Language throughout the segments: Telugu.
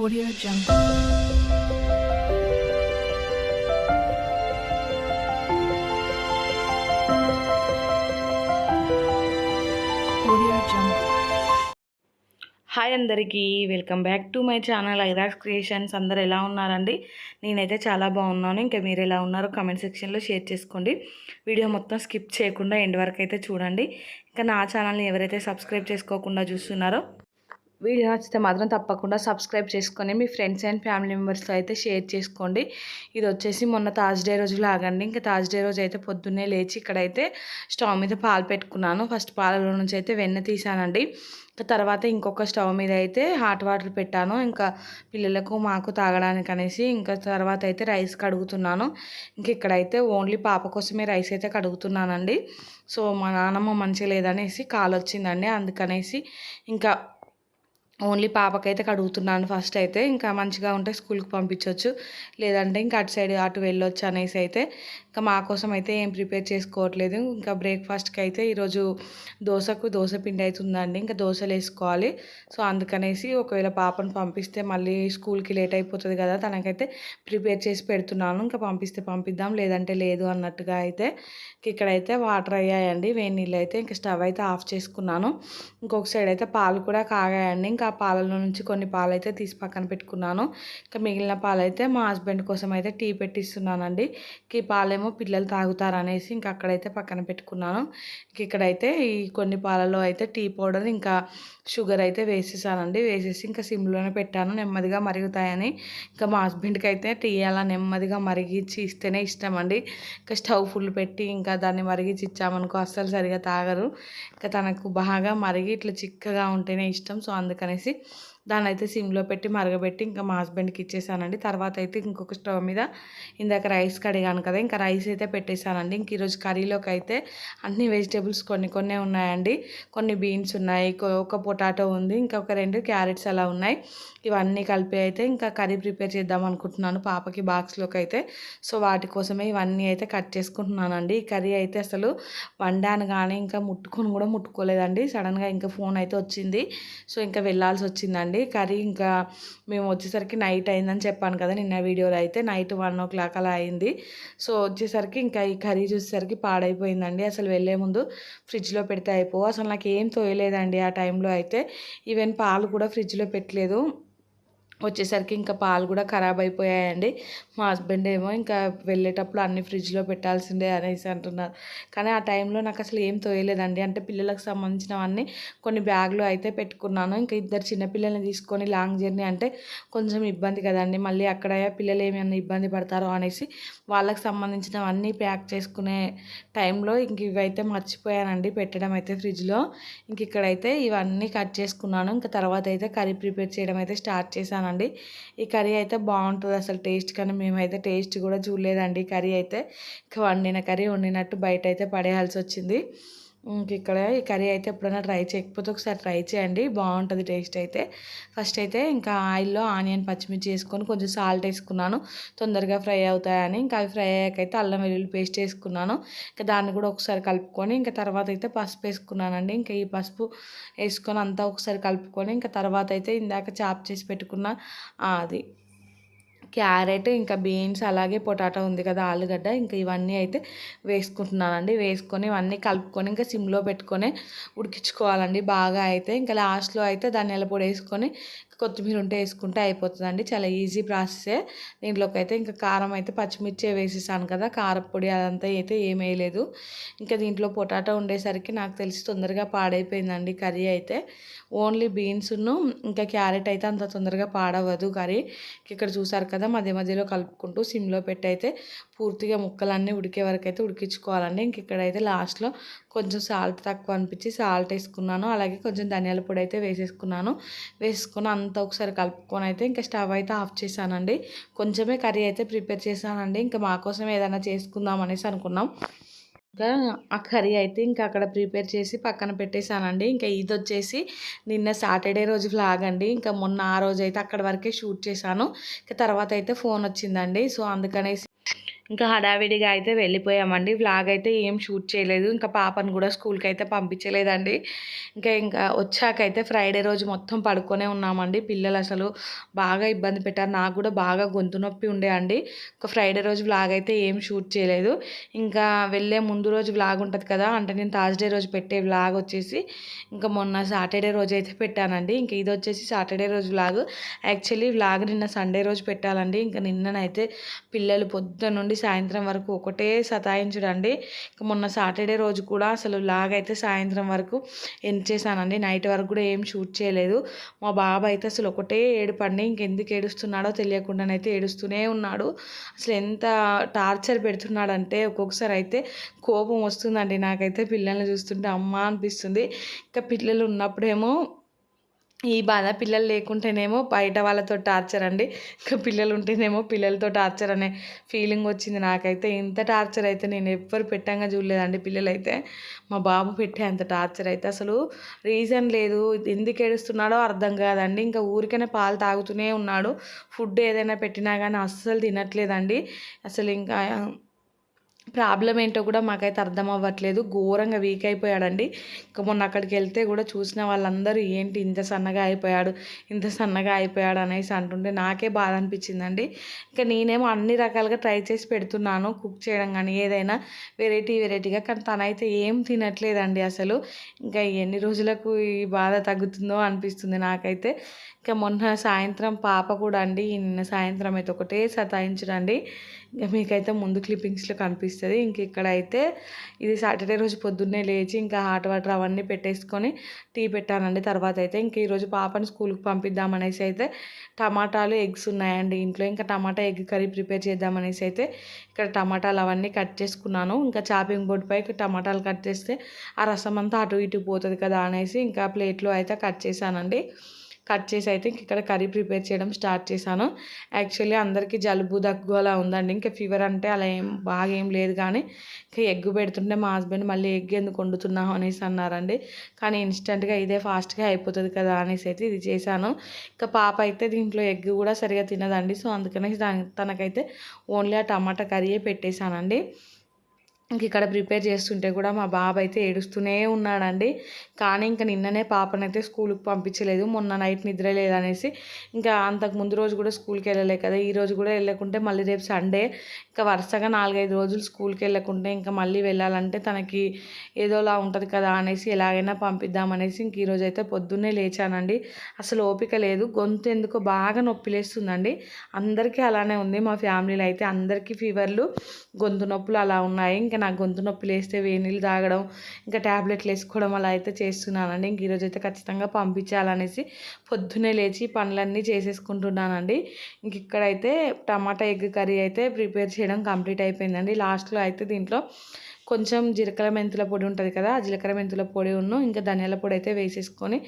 Audio Jungle. హాయ్ అందరికీ welcome back to my channel ఐరాక్స్ creations అందరు ఎలా ఉన్నారండి? నేనైతే చాలా బాగున్నాను. ఇంకా మీరు ఎలా ఉన్నారో కమెంట్ సెక్షన్లో షేర్ చేసుకోండి. వీడియో మొత్తం స్కిప్ చేయకుండా ఎండ్ వరకు అయితే చూడండి. ఇంకా నా ఛానల్ని ఎవరైతే సబ్స్క్రైబ్ చేసుకోకుండా చూస్తున్నారో వీడియో నచ్చితే మాత్రం తప్పకుండా సబ్స్క్రైబ్ చేసుకొని మీ ఫ్రెండ్స్ అండ్ ఫ్యామిలీ మెంబర్స్తో అయితే షేర్ చేసుకోండి. ఇది వచ్చేసి మొన్న థర్స్డే రోజు లాగండి. ఇంకా థర్స్డే రోజు అయితే పొద్దున్నే లేచి ఇక్కడైతే స్టవ్ మీద పాలు పెట్టుకున్నాను. ఫస్ట్ పాలలో నుంచి అయితే వెన్న తీసానండి. తర్వాత ఇంకొక స్టవ్ మీద అయితే హాట్ వాటర్ పెట్టాను. ఇంకా పిల్లలకు మాకు తాగడానికి అనేసి ఇంకా తర్వాత అయితే రైస్ కడుగుతున్నాను. ఇంక ఇక్కడైతే ఓన్లీ పాప కోసమే రైస్ అయితే కడుగుతున్నానండి. సో మా నాన్నమ్మ మంచిగా లేదనేసి కాలు వచ్చిందండి అందుకనేసి ఇంకా ఓన్లీ పాపకైతే కడుగుతున్నాను ఫస్ట్ అయితే. ఇంకా మంచిగా ఉంటే స్కూల్కి పంపించవచ్చు లేదంటే ఇంకా అటు సైడ్ అటు వెళ్ళొచ్చు అనేసి అయితే ఇంకా మా కోసం అయితే ఏం ప్రిపేర్ చేసుకోవట్లేదు. ఇంకా బ్రేక్ఫాస్ట్కి అయితే ఈరోజు దోశకు దోశ పిండి అవుతుందండి ఇంకా దోశలు వేసుకోవాలి. సో అందుకనేసి ఒకవేళ పాపను పంపిస్తే మళ్ళీ స్కూల్కి లేట్ అయిపోతుంది కదా తనకైతే ప్రిపేర్ చేసి పెడుతున్నాను. ఇంకా పంపిస్తే పంపిద్దాం. లేదంటే లేదు అన్నట్టుగా అయితే ఇక్కడైతే వాటర్ అయ్యాయండి. వేడి నీళ్ళు అయితే ఇంకా స్టవ్ అయితే ఆఫ్ చేసుకున్నాను. ఇంకొక సైడ్ అయితే పాలు కూడా కాగాయండి. ఇంకా ఆ పాలలో నుంచి కొన్ని పాలు అయితే తీసి పక్కన పెట్టుకున్నాను. ఇంకా మిగిలిన పాలు అయితే మా హస్బెండ్ కోసం అయితే టీ పెట్టిస్తున్నానండి. ఈ పాలేమో పిల్లలు తాగుతారు అనేసి ఇంకా అక్కడైతే పక్కన పెట్టుకున్నాను. ఇంక ఇక్కడైతే ఈ కొన్ని పాలలో అయితే టీ పౌడర్ ఇంకా షుగర్ అయితే వేసేసానండి. వేసేసి ఇంకా సిమ్లోనే పెట్టాను. నెమ్మదిగా మరుగుతాయని. ఇంకా మా హస్బెండ్కి అయితే టీ అలా నెమ్మదిగా మరిగించి ఇస్తేనే ఇష్టం అండి ఇంకా స్టవ్ ఫుల్ పెట్టి ఇంకా దాన్ని మరిగించి ఇచ్చామనుకో అస్సలు సరిగా తాగరు. ఇంకా తనకు బాగా మరిగి ఇట్లా చిక్కగా ఉంటేనే ఇష్టం. సో అందుకనేసి దాన్ని అయితే సిమ్లో పెట్టి మరగబెట్టి ఇంకా మా హస్బెండ్కి ఇచ్చేసానండి. తర్వాత అయితే ఇంకొక స్టవ్ మీద ఇందాక రైస్ కడిగాను కదా ఇంకా రైస్ అయితే పెట్టేశానండి ఇంక ఈరోజు కర్రీలోకి అయితే అన్ని వెజిటేబుల్స్ కొన్ని కొన్ని ఉన్నాయండి. కొన్ని బీన్స్ ఉన్నాయి ఒక పొటాటో ఉంది ఇంకా ఒక రెండు క్యారెట్స్ అలా ఉన్నాయి. ఇవన్నీ కలిపి అయితే ఇంకా కర్రీ ప్రిపేర్ చేద్దాం అనుకుంటున్నాను పాపకి బాక్స్లోకి అయితే సో వాటి కోసమే ఇవన్నీ అయితే కట్ చేసుకుంటున్నానండి. ఈ కర్రీ అయితే అసలు వండాను కానీ ఇంకా ముట్టుకొని కూడా ముట్టుకోలేదండి. సడన్గా ఇంకా ఫోన్ అయితే వచ్చింది. సో ఇంకా వెళ్ళాల్సి వచ్చిందండి. కర్రీ ఇంకా మేము వచ్చేసరికి నైట్ అయిందని చెప్పాను కదా నిన్న వీడియోలో అయితే. నైట్ వన్ ఓ క్లాక్ అలా అయింది. సో వచ్చేసరికి ఇంకా ఈ కర్రీ చూసేసరికి పాడైపోయిందండి. అసలు వెళ్ళే ముందు ఫ్రిడ్జ్లో పెడితే అయిపో అసలు నాకు ఏం తోయలేదండి ఆ టైంలో అయితే. ఈవెన్ పాలు కూడా ఫ్రిడ్జ్లో పెట్టలేదు. వచ్చేసరికి ఇంకా పాలు కూడా ఖరాబ్ అయిపోయాయండి. మా హస్బెండ్ ఏమో ఇంకా వెళ్ళేటప్పుడు అన్ని ఫ్రిడ్జ్లో పెట్టాల్సిందే అనేసి అంటున్నారు. కానీ ఆ టైంలో నాకు అసలు ఏం తోయలేదండి. అంటే పిల్లలకు సంబంధించినవన్నీ కొన్ని బ్యాగ్లో అయితే పెట్టుకున్నాను. ఇంకా ఇద్దరు చిన్నపిల్లల్ని తీసుకొని లాంగ్ జర్నీ అంటే కొంచెం ఇబ్బంది కదండి. మళ్ళీ అక్కడ పిల్లలు ఏమైనా ఇబ్బంది పడతారో అనేసి వాళ్ళకి సంబంధించినవన్నీ ప్యాక్ చేసుకునే టైంలో ఇంక ఇవైతే మర్చిపోయానండి పెట్టడం అయితే ఫ్రిడ్జ్లో. ఇంక ఇక్కడైతే ఇవన్నీ కట్ చేసుకున్నాను. ఇంకా తర్వాత అయితే కర్రీ ప్రిపేర్ చేయడం అయితే స్టార్ట్ చేశాను. చేశానండి ఈ కర్రీ అయితే బాగుంటుంది అసలు టేస్ట్ కానీ మేమైతే టేస్ట్ కూడా చూడలేదండి. కర్రీ అయితే వండిన కర్రీ వండినట్టు బయట అయితే పడేయాల్సి వచ్చింది ఇక్కడ ఈ కర్రీ అయితే ఎప్పుడైనా ట్రై చేయకపోతే ఒకసారి ట్రై చేయండి. బాగుంటుంది టేస్ట్ అయితే. ఫస్ట్ అయితే ఇంకా ఆయిల్లో ఆనియన్ పచ్చిమిర్చి వేసుకొని కొంచెం సాల్ట్ వేసుకున్నాను. తొందరగా ఫ్రై అవుతాయని ఇంకా అవి ఫ్రై అయ్యాకైతే అల్లం వెల్లుల్లి పేస్ట్ వేసుకున్నాను. ఇంకా దాన్ని కూడా ఒకసారి కలుపుకొని ఇంకా తర్వాత అయితే పసుపు వేసుకున్నానండి. ఇంకా ఈ పసుపు వేసుకొని అంతా ఒకసారి కలుపుకొని ఇంకా తర్వాత అయితే ఇందాక చాప్ చేసి పెట్టుకున్న అది. క్యారెట్ ఇంకా బీన్స్ అలాగే పొటాటో ఉంది కదా ఆలుగడ్డ. ఇంకా ఇవన్నీ అయితే వేసుకుంటున్నానండి. వేసుకొని ఇవన్నీ కలుపుకొని ఇంకా సిమ్లో పెట్టుకొని ఉడికించుకోవాలండి బాగా అయితే. ఇంకా లాస్ట్లో అయితే ధనియాల పొడి వేసుకొని కొత్తిమీర ఉంటే వేసుకుంటే అయిపోతుందండి. చాలా ఈజీ ప్రాసెసే. దీంట్లోకి అయితే ఇంకా కారం అయితే పచ్చిమిర్చి వేసేసాను కదా కారపొడి అదంతా అయితే ఏం వేయలేదు. ఇంకా దీంట్లో పొటాటో ఉండేసరికి నాకు తెలిసి తొందరగా పాడైపోయిందండి కర్రీ అయితే. ఓన్లీ బీన్స్ను ఇంకా క్యారెట్ అయితే అంత తొందరగా పాడవదు కర్రీ. ఇక్కడ చూసారు కదా మధ్య మధ్యలో కలుపుకుంటూ సిమ్లో పెట్టి అయితే పూర్తిగా ముక్కలన్నీ ఉడికే వరకు అయితే ఉడికించుకోవాలండి. ఇంక ఇక్కడైతే లాస్ట్లో కొంచెం సాల్ట్ తక్కువ అనిపించి సాల్ట్ వేసుకున్నాను. అలాగే కొంచెం ధనియాల పొడి అయితే వేసేసుకున్నాను. వేసుకుని అంతా ఒకసారి కలుపుకొని అయితే ఇంకా స్టవ్ అయితే ఆఫ్ చేశానండి. కొంచెమే కర్రీ అయితే ప్రిపేర్ చేశానండి. ఇంకా మా కోసం ఏదైనా చేసుకుందాం అనేసి అనుకున్నాం. ఇంకా ఆ కర్రీ అయితే ఇంకా అక్కడ ప్రిపేర్ చేసి పక్కన పెట్టేశానండి. ఇంకా ఇది వచ్చేసి నిన్న సాటర్డే రోజు ఫ్లాగ్ అండి. ఇంకా మొన్న ఆ రోజు అయితే అక్కడ వరకే షూట్ చేశాను. ఇంకా తర్వాత అయితే ఫోన్ వచ్చిందండి. సో అందుకనేసి ఇంకా హడావిడిగా అయితే వెళ్ళిపోయామండి. వ్లాగ్ అయితే ఏం షూట్ చేయలేదు. ఇంకా పాపను కూడా స్కూల్కి అయితే పంపించలేదండి. ఇంకా ఇంకా వచ్చాకైతే ఫ్రైడే రోజు మొత్తం పడుకొనే ఉన్నామండి. పిల్లలు అసలు బాగా ఇబ్బంది పెట్టారు. నాకు కూడా బాగా గొంతు నొప్పి ఉండే అండి. ఇంకా ఫ్రైడే రోజు వ్లాగ్ అయితే ఏం షూట్ చేయలేదు. ఇంకా వెళ్ళే ముందు రోజు వ్లాగ్ ఉంటుంది కదా అంటే నేను థర్స్డే రోజు పెట్టే వ్లాగ్ వచ్చేసి ఇంకా మొన్న సాటర్డే రోజు అయితే పెట్టానండి. ఇంకా ఇది వచ్చేసి సాటర్డే రోజు వ్లాగ్. యాక్చువల్లీ వ్లాగ్ నిన్న సండే రోజు పెట్టాలండి. ఇంకా నిన్ననైతే పిల్లలు పొద్దున్న నుండి సాయంత్రం వరకు ఒకటే సతాయించడండి. ఇంకా మొన్న సాటర్డే రోజు కూడా అసలు వ్లాగ్ అయితే సాయంత్రం వరకు ఎండ్ చేశానండి? నైట్ వరకు కూడా ఏం షూట్ చేయలేదు. మా బాబు అయితే అసలు ఒకటే ఏడుపండి. ఇంకెందుకు ఏడుస్తున్నాడో తెలియకుండానైతే ఏడుస్తూనే ఉన్నాడు. అసలు ఎంత టార్చర్ పెడుతున్నాడంటే ఒక్కొక్కసారి అయితే కోపం వస్తుందండి. నాకైతే పిల్లల్ని చూస్తుంటే అమ్మ అనిపిస్తుంది. ఇంకా పిల్లలు ఉన్నప్పుడేమో ఈ బాధ పిల్లలు లేకుంటేనేమో బయట వాళ్ళతో టార్చర్ అండి. ఇంకా పిల్లలు ఉంటేనేమో పిల్లలతో టార్చర్ అనే ఫీలింగ్ వచ్చింది నాకైతే. ఇంత టార్చర్ అయితే నేను ఎవ్వరు పెట్టంగా చూడలేదండి పిల్లలైతే. మా బాబు పెట్టే అంత టార్చర్ అయితే అసలు రీజన్ లేదు. ఎందుకు ఏడుస్తున్నాడో అర్థం కాదండి. ఇంకా ఊరికనే పాలు తాగుతూనే ఉన్నాడు. ఫుడ్ ఏదైనా పెట్టినా కానీ అస్సలు తినట్లేదండి. అసలు ఇంకా ప్రాబ్లం ఏంటో కూడా మాకైతే అర్థం అవ్వట్లేదు. ఘోరంగా వీక్ అయిపోయాడండి. ఇంకా మొన్న అక్కడికి వెళ్తే కూడా చూసిన వాళ్ళందరూ ఏంటి ఇంత సన్నగా అయిపోయాడు ఇంత సన్నగా అయిపోయాడు అనేసి అంటుంటే నాకే బాధ అనిపించిందండి. ఇంకా నేనేమో అన్ని రకాలుగా ట్రై చేసి పెడుతున్నాను కుక్ చేయడం కానీ ఏదైనా వెరైటీ వెరైటీగా కానీ తనైతే ఏం తినట్లేదండి అసలు. ఇంకా ఎన్ని రోజులకు ఈ బాధ తగ్గుతుందో అనిపిస్తుంది నాకైతే. ఇంకా మొన్న సాయంత్రం పాప కూడా అండి నిన్న సాయంత్రం అయితే ఒకటే సతాయించడండి. ఇంకా మీకైతే ముందు క్లిప్పింగ్స్లో కనిపిస్తుంది. ఇంక ఇక్కడ అయితే ఇది సాటర్డే రోజు పొద్దున్నే లేచి ఇంకా హాట్ వాటర్ అవన్నీ పెట్టేసుకొని టీ పెట్టానండి. తర్వాత అయితే ఇంక ఈరోజు పాపని స్కూల్కి పంపిద్దామనేసి అయితే టమాటాలు ఎగ్స్ ఉన్నాయండి ఇంట్లో. ఇంకా టమాటా ఎగ్ కర్రీ ప్రిపేర్ చేద్దామనేసి అయితే ఇక్కడ టమాటాలు అవన్నీ కట్ చేసుకున్నాను. ఇంకా చాపింగ్ బోర్డుపై టమాటాలు కట్ చేస్తే ఆ రసం అంతా అటు ఇటు పోతుంది కదా అనేసి ఇంకా ప్లేట్లో అయితే కట్ చేశానండి. కట్ చేసి అయితే ఇంక ఇక్కడ కర్రీ ప్రిపేర్ చేయడం స్టార్ట్ చేశాను. యాక్చువల్లీ అందరికీ జలుబు దగ్గు అలా ఉందండి. ఇంకా ఫీవర్ అంటే అలా ఏం బాగా ఏం లేదు కానీ ఇంకా ఎగ్గు పెడుతుంటే మా హస్బెండ్ మళ్ళీ ఎగ్ ఎందుకు వండుతున్నాం అనేసి అన్నారండి. కానీ ఇన్స్టెంట్గా ఇదే ఫాస్ట్గా అయిపోతుంది కదా అనేసి అయితే ఇది చేశాను. ఇంకా పాప అయితే దీంట్లో ఎగ్ కూడా సరిగా తినదండి. సో అందుకనే దాని తనకైతే ఓన్లీ ఆ టమాటా కర్రీయే పెట్టేశానండి. ఇంక ఇక్కడ ప్రిపేర్ చేస్తుంటే కూడా మా బాబు అయితే ఏడుస్తూనే ఉన్నాడండి. కానీ ఇంకా నిన్ననే పాపనైతే స్కూల్కి పంపించలేదు. మొన్న నైట్ నిద్ర లేదనేసి ఇంకా అంతకు ముందు రోజు కూడా స్కూల్కి వెళ్ళలే కదా. ఈ రోజు కూడా వెళ్ళకుంటే మళ్ళీ రేపు సండే. ఇంకా వరుసగా నాలుగైదు రోజులు స్కూల్కి వెళ్ళకుంటే ఇంకా మళ్ళీ వెళ్ళాలంటే తనకి ఏదోలా ఉంటుంది కదా అనేసి ఎలాగైనా పంపిద్దామనేసి ఇంక ఈరోజు అయితే పొద్దున్నే లేచానండి. అసలు ఓపిక లేదు. గొంతు ఎందుకో బాగా నొప్పి లేస్తుందండి. అందరికీ అలానే ఉంది. మా ఫ్యామిలీలో అయితే అందరికీ ఫీవర్లు. గొంతు నొప్పులు అలా ఉన్నాయి. ఇంకా నాకు గొంతు నొప్పులు వేస్తే వేడి నీళ్ళు తాగడం ఇంకా ట్యాబ్లెట్లు వేసుకోవడం అలా అయితే చేస్తున్నానండి. ఇంక ఈరోజు అయితే ఖచ్చితంగా పంపించాలనేసి పొద్దున్నే లేచి పనులన్నీ చేసేసుకుంటున్నానండి. ఇంక ఇక్కడైతే టమాటా ఎగ్ కర్రీ అయితే ప్రిపేర్ చేయడం కంప్లీట్ అయిపోయిందండి. లాస్ట్లో అయితే దీంట్లో కొంచెం జీలకర్ర మెంతుల పొడి ఉంటుంది కదా ఆ జీలకర్ర మెంతుల పొడి ఉన్ను ఇంకా ధనియాల పొడి అయితే వేసేసుకొని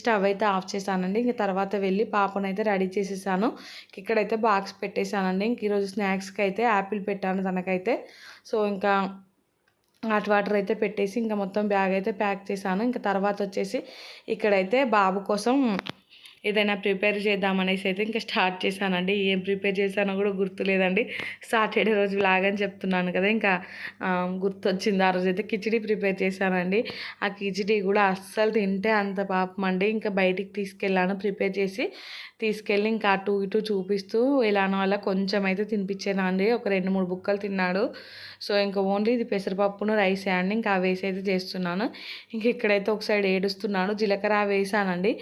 స్టవ్ అయితే ఆఫ్ చేశానండి. ఇంకా తర్వాత వెళ్ళి పాపను అయితే రెడీ చేసేసాను. ఇక్కడైతే బాక్స్ పెట్టేశానండి. ఇంక ఈరోజు స్నాక్స్కి అయితే యాపిల్ పెట్టాను తనకైతే. సో ఇంకా హాట్ వాటర్ అయితే పెట్టేసి ఇంకా మొత్తం బ్యాగ్ అయితే ప్యాక్ చేశాను. ఇంకా తర్వాత వచ్చేసి ఇక్కడైతే బాబు కోసం ఏదైనా ప్రిపేర్ చేద్దామనేసి అయితే ఇంకా స్టార్ట్ చేశానండి. ఏం ప్రిపేర్ చేశానో కూడా గుర్తులేదండి. సాటర్డే రోజు లాగని చెప్తున్నాను కదా ఇంకా గుర్తొచ్చింది. ఆ రోజు అయితే కిచిడి ప్రిపేర్ చేశానండి. ఆ కిచిడి కూడా అస్సలు తింటే అంత పాపం అండి. ఇంకా బయటికి తీసుకెళ్ళాను ప్రిపేర్ చేసి తీసుకెళ్ళి ఇంకా అటు ఇటు చూపిస్తూ ఇలానో అలా కొంచెం అయితే తినిపించానండి ఒక రెండు మూడు బుక్కలు తిన్నాడు. సో ఇంకా ఓన్లీ ఇది పెసరపప్పును రైస్ అండి. ఇంకా వేసి అయితే చేస్తున్నాను. ఇంక ఇక్కడైతే ఒక సైడ్ ఏడుస్తున్నాను. జీలకర్ర వేసానండి.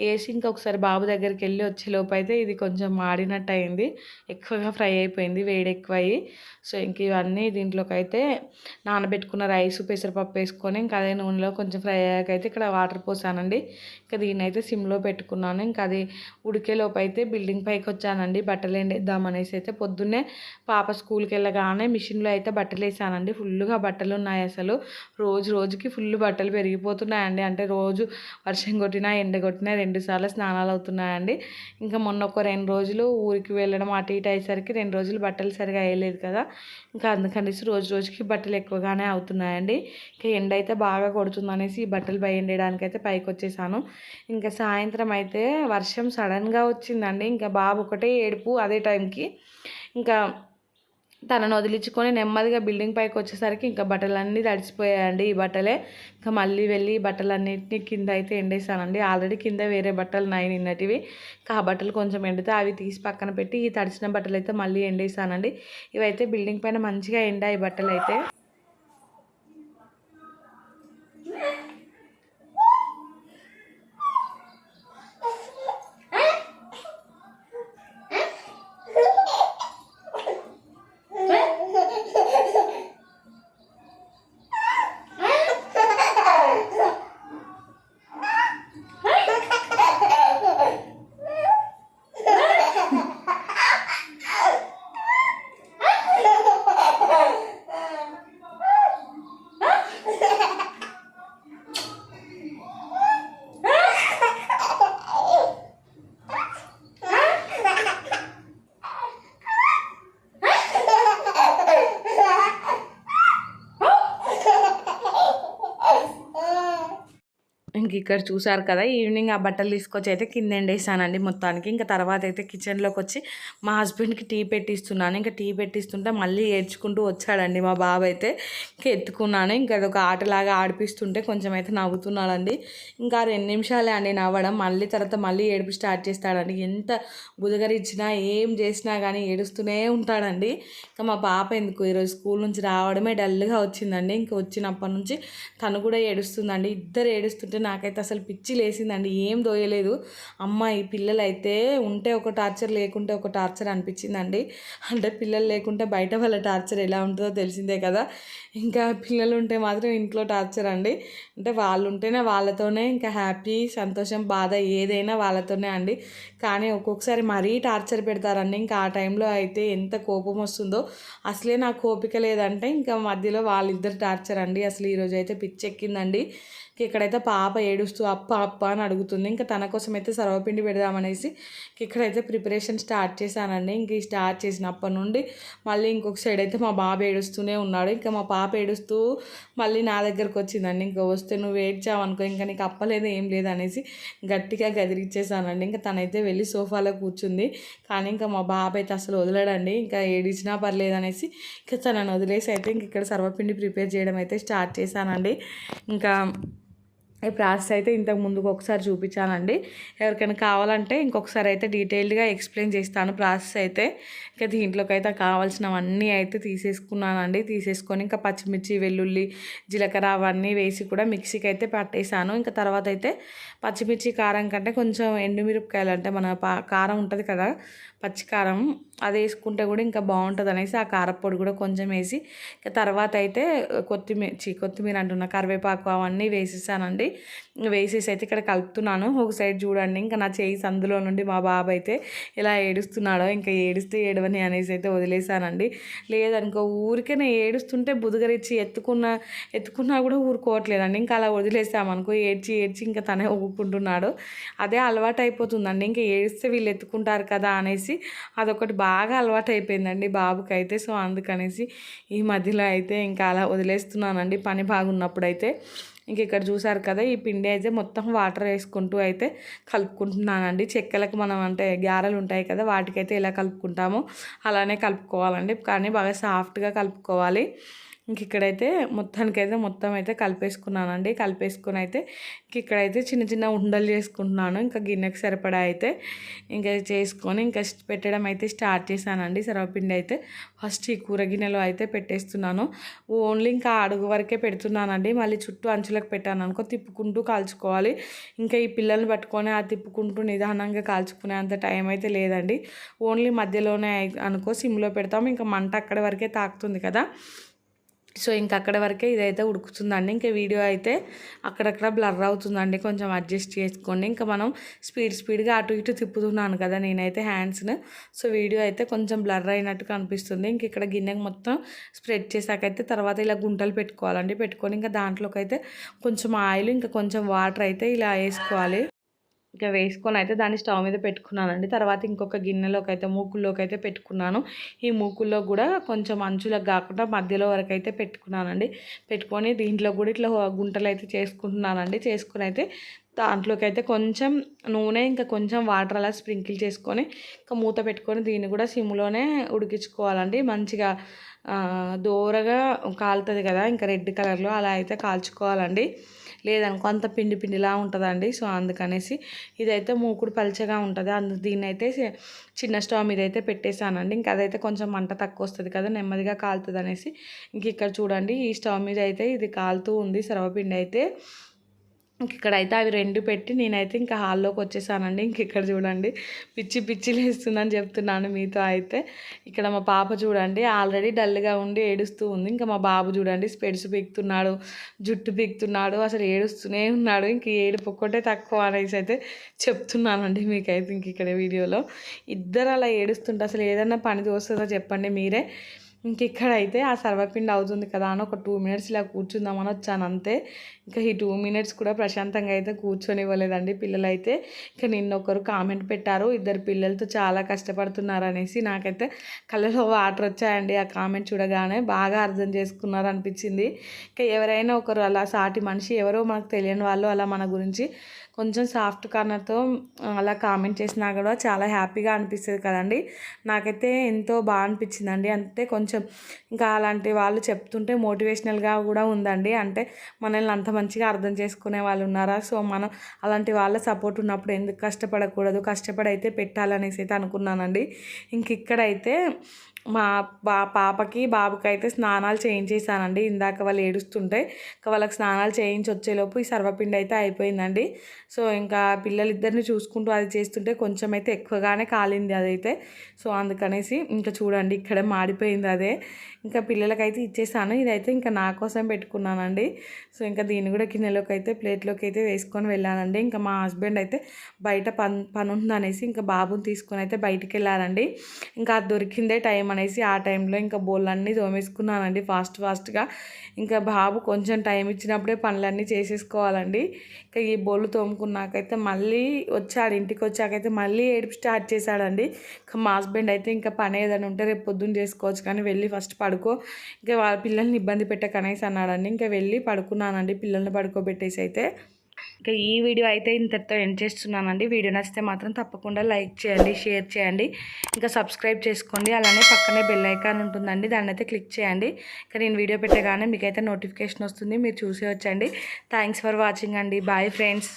వేసి ఇంకా ఒకసారి బాబు దగ్గరికి వెళ్ళి వచ్చేలోపు అయితే ఇది కొంచెం మాడినట్టు అయింది ఎక్కువగా ఫ్రై అయిపోయింది వేడి ఎక్కువ అయ్యి సో ఇంక ఇవన్నీ దీంట్లోకి అయితే నానబెట్టుకున్న రైస్ పెసరపప్పు వేసుకొని ఇంకా అదే నూనెలో కొంచెం ఫ్రై అయ్యాక అయితే ఇక్కడ వాటర్ పోసానండి. ఇంకా దీన్ని అయితే సిమ్లో పెట్టుకున్నాను. ఇంకా అది ఉడికేలోపు అయితే బిల్డింగ్ పైకి వచ్చానండి బట్టలు ఎండేద్దామనేసి అయితే పొద్దున్నే పాప స్కూల్కి వెళ్ళగానే మిషన్లో అయితే బట్టలు వేసానండి. ఫుల్గా బట్టలు ఉన్నాయి అసలు. రోజు రోజుకి ఫుల్ బట్టలు పెరిగిపోతున్నాయండి. అంటే రోజు వర్షం కొట్టినా ఎండ కొట్టినా రెండుసార్లు స్నానాలు అవుతున్నాయండి ఇంకా మొన్న ఒక రెండు రోజులు ఊరికి వెళ్ళడం అటు ఇటు అయ్యేసరికి రెండు రోజులు బట్టలు సరిగా వేయలేదు కదా. ఇంకా అందుకనేసి రోజు రోజుకి బట్టలు ఎక్కువగానే అవుతున్నాయండి. ఇంకా ఎండ అయితే బాగా కొడుతుందనేసి ఈ బట్టలు బయ ఎండడానికి అయితే పైకి వచ్చేసాను ఇంకా సాయంత్రం అయితే వర్షం సడన్గా వచ్చిందండి. ఇంకా బాబు ఒకటే ఏడుపు అదే టైంకి. ఇంకా తనను వదిలించుకొని నెమ్మదిగా బిల్డింగ్ పైకి వచ్చేసరికి ఇంకా బట్టలన్నీ తడిచిపోయాయండి ఈ బట్టలే. ఇంకా మళ్ళీ వెళ్ళి ఈ బట్టలన్నిటిని కింద అయితే ఎండేసానండి ఆల్రెడీ కింద వేరే బట్టలు నాయి నిన్నటివి. ఇంకా ఆ బట్టలు కొంచెం ఎండితే అవి తీసి పక్కన పెట్టి ఈ తడిచిన బట్టలు అయితే మళ్ళీ ఎండేసానండి ఇవైతే బిల్డింగ్ పైన మంచిగా ఎండాయి బట్టలు అయితే ఇంక ఇక్కడ చూసారు కదా ఈవినింగ్ ఆ బట్టలు తీసుకొచ్చి అయితే కింద ఎండేసానండి మొత్తానికి. ఇంకా తర్వాత అయితే కిచెన్లోకి వచ్చి మా హస్బెండ్కి టీ పెట్టిస్తున్నాను. ఇంకా టీ పెట్టిస్తుంటే మళ్ళీ ఏడ్చుకుంటూ వచ్చాడండి మా బాబు అయితే. ఇంకా ఎత్తుకున్నాను. ఇంకా అదొక ఆటలాగా ఆడిపిస్తుంటే కొంచెం అయితే నవ్వుతున్నాడండి. ఇంకా రెండు నిమిషాలే అండి నవ్వడం. మళ్ళీ తర్వాత మళ్ళీ ఏడుపు స్టార్ట్ చేస్తాడండి. ఎంత బుదగరిచ్చినా ఏం చేసినా కానీ ఏడుస్తూనే ఉంటాడండి. ఇంకా మా పాప ఎందుకు ఈరోజు స్కూల్ నుంచి రావడమే డల్గా వచ్చిందండి. ఇంకా వచ్చినప్పటి నుంచి తను కూడా ఏడుస్తుందండి. ఇద్దరు ఏడుస్తుంటే నాకైతే అసలు పిచ్చి లేసిందండి ఏం దోయలేదు. అమ్మ ఈ పిల్లలు అయితే ఉంటే ఒక టార్చర్ లేకుంటే ఒక టార్చర్ అనిపించిందండి. అంటే పిల్లలు లేకుంటే బయట వాళ్ళ టార్చర్ ఎలా ఉంటుందో తెలిసిందే కదా. ఇంకా పిల్లలు ఉంటే మాత్రం ఇంట్లో టార్చర్ అండి. అంటే వాళ్ళు ఉంటేనే వాళ్ళతోనే ఇంకా హ్యాపీ సంతోషం బాధ ఏదైనా వాళ్ళతోనే అండి. కానీ ఒక్కొక్కసారి మరీ టార్చర్ పెడతారండి. ఇంకా ఆ టైంలో అయితే ఎంత కోపం వస్తుందో అసలే నాకు కోపిక లేదంటే ఇంకా మధ్యలో వాళ్ళిద్దరు టార్చర్ అండి. అసలు ఈరోజు అయితే పిచ్చెక్కిందండి. ఇక్కడైతే పాప ఏడుస్తూ అప్ప అప్ప అని అడుగుతుంది. ఇంకా తన కోసం అయితే సర్వపిండి పెడదామనేసి ఇక్కడైతే ప్రిపరేషన్ స్టార్ట్ చేశానండి. ఇంక స్టార్ట్ చేసినప్పటి నుండి మళ్ళీ ఇంకొక సైడ్ అయితే మా బాబు ఏడుస్తూనే ఉన్నాడు. ఇంకా మా పాప ఏడుస్తూ మళ్ళీ నా దగ్గరకు వచ్చిందండి. ఇంకా వస్తే నువ్వు ఏడ్చావు అనుకో ఇంకా నీకు అప్పలేదు ఏం లేదు అనేసి గట్టిగా గదిరిచ్చేసానండి. ఇంకా తనైతే వెళ్ళి సోఫాలో కూర్చుంది. కానీ ఇంకా మా బాబు అయితే అసలు వదలడండి. ఇంకా ఏడిచినా పర్లేదు అనేసి ఇంకా తనను వదిలేసి అయితే ఇంక ఇక్కడ సర్వపిండి ప్రిపేర్ చేయడం అయితే స్టార్ట్ చేశానండి. ఇంకా ఈ ప్రాసెస్ అయితే ఇంతకు ముందుకు ఒకసారి చూపించానండి ఎవరికైనా కావాలంటే ఇంకొకసారి అయితే డీటెయిల్డ్గా ఎక్స్ప్లెయిన్ చేస్తాను ప్రాసెస్ అయితే. ఇంకా దీంట్లోకి అయితే కావాల్సినవన్నీ అయితే తీసేసుకున్నానండి. తీసేసుకొని ఇంకా పచ్చిమిర్చి వెల్లుల్లి జీలకర్ర అవన్నీ వేసి కూడా మిక్సీకి అయితే పట్టేశాను ఇంకా తర్వాత అయితే పచ్చిమిర్చి కారం కంటే కొంచెం ఎండుమిరపకాయలు అంటే మన కారం ఉంటుంది కదా పచ్చికారం అది వేసుకుంటే కూడా ఇంకా బాగుంటుంది అనేసి ఆ కారపొడి కూడా కొంచెం వేసి ఇంకా తర్వాత అయితే కొత్తిమీర కొత్తిమీర అంటున్న కరివేపాకు అవన్నీ వేసేసానండి. వేసేసి అయితే ఇక్కడ కలుపుతున్నాను. ఒక సైడ్ చూడండి ఇంకా నా చేయి సందులో నుండి మా బాబు అయితే ఇలా ఏడుస్తున్నాడో ఇంకా ఏడిస్తే ఏడవని అనేసి అయితే వదిలేసానండి. లేదనుకో ఊరికే నేను ఏడుస్తుంటే బుదగరిచ్చి ఎత్తుకున్న ఎత్తుకున్నా కూడా ఊరుకోవట్లేదండి. ఇంకా అలా వదిలేసామనుకో ఏడ్చి ఏడ్చి ఇంకా తనే ఊపుకుంటున్నాడు. అదే అలవాటు అయిపోతుందండి ఇంకా ఏడిస్తే వీళ్ళు ఎత్తుకుంటారు కదా అనేసి అదొకటి బాగా అలవాటు అయిపోయిందండి బాబుకి అయితే సో అందుకనేసి ఈ మధ్యలో అయితే ఇంకా అలా వదిలేస్తున్నానండి. పని బాగున్నప్పుడు అయితే ఇంక ఇక్కడ చూసారు కదా ఈ పిండి అయితే మొత్తం వాటర్ వేసుకుంటూ అయితే కలుపుకుంటున్నానండి. చెక్కలకు మనం అంటే గారెలు ఉంటాయి కదా వాటికైతే ఎలా కలుపుకుంటామో. అలానే కలుపుకోవాలండి. కానీ బాగా సాఫ్ట్గా కలుపుకోవాలి. ఇంక ఇక్కడైతే మొత్తానికైతే మొత్తం అయితే కలిపేసుకున్నానండి. కలిపేసుకుని అయితే ఇక్కడైతే చిన్న చిన్న ఉండలు చేసుకుంటున్నాను. ఇంకా గిన్నెకి సరిపడా అయితే ఇంకా చేసుకొని ఇంకా పెట్టడం అయితే స్టార్ట్ చేశానండి. సర్వపిండి అయితే ఫస్ట్ ఈ కూర గిన్నెలో అయితే పెట్టేస్తున్నాను. ఓన్లీ ఇంకా అడుగు వరకే పెడుతున్నానండి. మళ్ళీ చుట్టూ అంచులకు పెట్టాను అనుకో తిప్పుకుంటూ కాల్చుకోవాలి. ఇంకా ఈ పిల్లల్ని పట్టుకొని ఆ తిప్పుకుంటూ నిదానంగా కాల్చుకునే అంత టైం అయితే లేదండి. ఓన్లీ మధ్యలోనే అనుకో సిమ్లో పెడతాం ఇంకా మంట అక్కడ వరకే తాకుతుంది కదా. సో ఇంక అక్కడ వరకే ఇదైతే ఉడుకుతుందండి. ఇంకా వీడియో అయితే అక్కడక్కడ బ్లర్ అవుతుందండి. కొంచెం అడ్జస్ట్ చేసుకోండి. ఇంకా మనం స్పీడ్ స్పీడ్గా అటు ఇటు తిప్పుతున్నాను కదా నేనైతే హ్యాండ్స్ని. సో వీడియో అయితే కొంచెం బ్లర్ అయినట్టు కనిపిస్తుంది. ఇంక ఇక్కడ గిన్నెకి మొత్తం స్ప్రెడ్ చేసాకైతే తర్వాత ఇలా గుంటలు పెట్టుకోవాలండి. పెట్టుకొని ఇంకా దాంట్లోకి అయితే కొంచెం ఆయిల్ ఇంకా కొంచెం వాటర్ అయితే ఇలా వేసుకోవాలి. ఇంకా వేసుకొని అయితే దాన్ని స్టవ్ మీద పెట్టుకున్నానండి. తర్వాత ఇంకొక గిన్నెలోకి అయితే మూకుల్లోకి అయితే పెట్టుకున్నాను. ఈ మూకుల్లో కూడా కొంచెం అంచులకు కాకుండా మధ్యలో వరకు అయితే పెట్టుకున్నానండి. పెట్టుకొని దీంట్లో కూడా ఇట్లా గుంటలు అయితే చేసుకుంటున్నానండి. చేసుకుని అయితే దాంట్లోకి అయితే కొంచెం నూనె ఇంకా కొంచెం వాటర్ అలా స్ప్రింకిల్ చేసుకొని ఇంకా మూత పెట్టుకొని దీన్ని కూడా సిమ్లోనే ఉడికించుకోవాలండి. మంచిగా దోరగా కాలుతుంది కదా ఇంకా రెడ్ కలర్లో అలా అయితే కాల్చుకోవాలండి. లేదనుకో అంత పిండి పిండిలా ఉంటుందండి. సో అందుకనేసి ఇదైతే మూకుడు పలచగా ఉంటుంది. అందు దీన్నైతే అయితే చిన్న స్టవ్ మీద అయితే పెట్టేశానండి. ఇంకా అదైతే కొంచెం మంట తక్కువ వస్తుంది కదా నెమ్మదిగా కాలుతుంది అనేసి ఇంక ఇక్కడ చూడండి ఈ స్టవ్ మీద అయితే ఇది కాలుతూ ఉంది. సర్వపిండి అయితే ఇక్కడైతే అవి రెండు పెట్టి నేనైతే ఇంకా హాల్లోకి వచ్చేసానండి. ఇంక ఇక్కడ చూడండి. పిచ్చి పిచ్చి లేస్తుందని చెప్తున్నాను మీతో అయితే. ఇక్కడ మా పాప చూడండి. ఆల్రెడీ డల్గా ఉండి ఏడుస్తూ ఉంది. ఇంకా మా బాబు చూడండి. స్పెడ్స్ పీక్తున్నాడు. జుట్టు పీక్తున్నాడు. అసలు ఏడుస్తూనే ఉన్నాడు. ఇంక ఏడుపు ఒక్కటే తక్కువ అనేసి అయితే చెప్తున్నానండి మీకైతే ఇంక ఇక్కడ వీడియోలో. ఇద్దరు అలా ఏడుస్తుంటే అసలు ఏదైనా పని చూస్తుందో చెప్పండి మీరే. ఇంక ఇక్కడైతే ఆ సర్వపిండి అవుతుంది కదా అని ఒక టూ మినిట్స్ ఇలా కూర్చుందామని వచ్చాను అంతే. ఇంకా ఈ టూ మినిట్స్ కూడా ప్రశాంతంగా అయితే కూర్చొని ఇవ్వలేదండి పిల్లలైతే. ఇంకా నిన్న ఒకరు కామెంట్ పెట్టారు ఇద్దరు పిల్లలతో చాలా కష్టపడుతున్నారు అనేసి నాకైతే కళ్ళలో వాటర్ వచ్చాయండి ఆ కామెంట్ చూడగానే బాగా అర్థం చేసుకున్నారు అనిపించింది ఇంకా ఎవరైనా ఒకరు అలా సాటి మనిషి ఎవరో మనకు తెలియని వాళ్ళు అలా మన గురించి కొంచెం సాఫ్ట్ కార్నర్తో అలా కామెంట్ చేసినా కూడా చాలా హ్యాపీగా అనిపిస్తుంది కదండి. నాకైతే ఎంతో బాగా అనిపించిందండి. అంటే కొంచెం ఇంకా అలాంటి వాళ్ళు చెప్తుంటే మోటివేషనల్గా కూడా ఉందండి. అంటే మనల్ని అంత మంచిగా అర్థం చేసుకునే వాళ్ళు ఉన్నారా? సో మనం అలాంటి వాళ్ళ సపోర్ట్ ఉన్నప్పుడు ఎందుకు కష్టపడకూడదు? కష్టపడి అయితే పెట్టాలనేసి అయితే అనుకున్నానండి. ఇంక ఇక్కడైతే మా బా పాపకి బాబుకి అయితే స్నానాలు చేయించేసానండి ఇందాక వాళ్ళు ఏడుస్తుంటే ఇంకా వాళ్ళకి స్నానాలు చేయించి వచ్చేలోపు ఈ సర్వపిండి అయితే అయిపోయిందండి. సో ఇంకా పిల్లలిద్దరిని చూసుకుంటూ అది చేస్తుంటే కొంచెం అయితే ఎక్కువగానే కాలింది అదైతే. సో అందుకనేసి ఇంకా చూడండి ఇక్కడ మాడిపోయింది అదే. ఇంకా పిల్లలకైతే ఇచ్చేసాను ఇదైతే ఇంకా నా కోసం పెట్టుకున్నానండి. సో ఇంకా దీన్ని కూడా గిన్నెలోకి అయితే ప్లేట్లోకి అయితే వేసుకొని వెళ్ళానండి. ఇంకా మా హస్బెండ్ అయితే బయట పని పని ఉందనేసి ఇంకా బాబుని తీసుకొని అయితే బయటికి వెళ్ళారండి ఇంకా అది దొరికిందే టైం అనేసి ఆ టైంలో ఇంకా బోళ్ళన్నీ తోమేసుకున్నానండి ఫాస్ట్ ఫాస్ట్గా. ఇంకా బాబు కొంచెం టైం ఇచ్చినప్పుడే పనులన్నీ చేసేసుకోవాలండి. ఇంకా ఈ బోళ్ళు తోముకున్నాకైతే మళ్ళీ వచ్చాడు ఇంటికి వచ్చాకైతే మళ్ళీ ఏడుపు స్టార్ట్ చేశాడండి. ఇంకా మా హస్బెండ్ అయితే ఇంకా పని ఏదైనా ఉంటే రేపు పొద్దున్న చేసుకోవచ్చు కానీ వెళ్ళి ఫస్ట్ పడుకో. ఇంకా వాళ్ళ పిల్లల్ని ఇబ్బంది పెట్టకనేసి అన్నాడండి. ఇంకా వెళ్ళి పడుకున్నానండి పిల్లల్ని పడుకోబెట్టేసి అయితే. ఇంకా ఈ వీడియో అయితే ఇంతటితో ఎండ్ చేస్తున్నానండి. వీడియో నచ్చితే మాత్రం తప్పకుండా లైక్ చేయండి షేర్ చేయండి. ఇంకా సబ్స్క్రైబ్ చేసుకోండి. అలానే పక్కనే బెల్ ఐకాన్ ఉంటుందండి. దాన్ని అయితే క్లిక్ చేయండి. ఇంకా నేను వీడియో పెట్టగానే మీకైతే నోటిఫికేషన్ వస్తుంది. మీరు చూసి వచ్చండి. థ్యాంక్స్ ఫర్ వాచింగ్ అండి. Bye friends.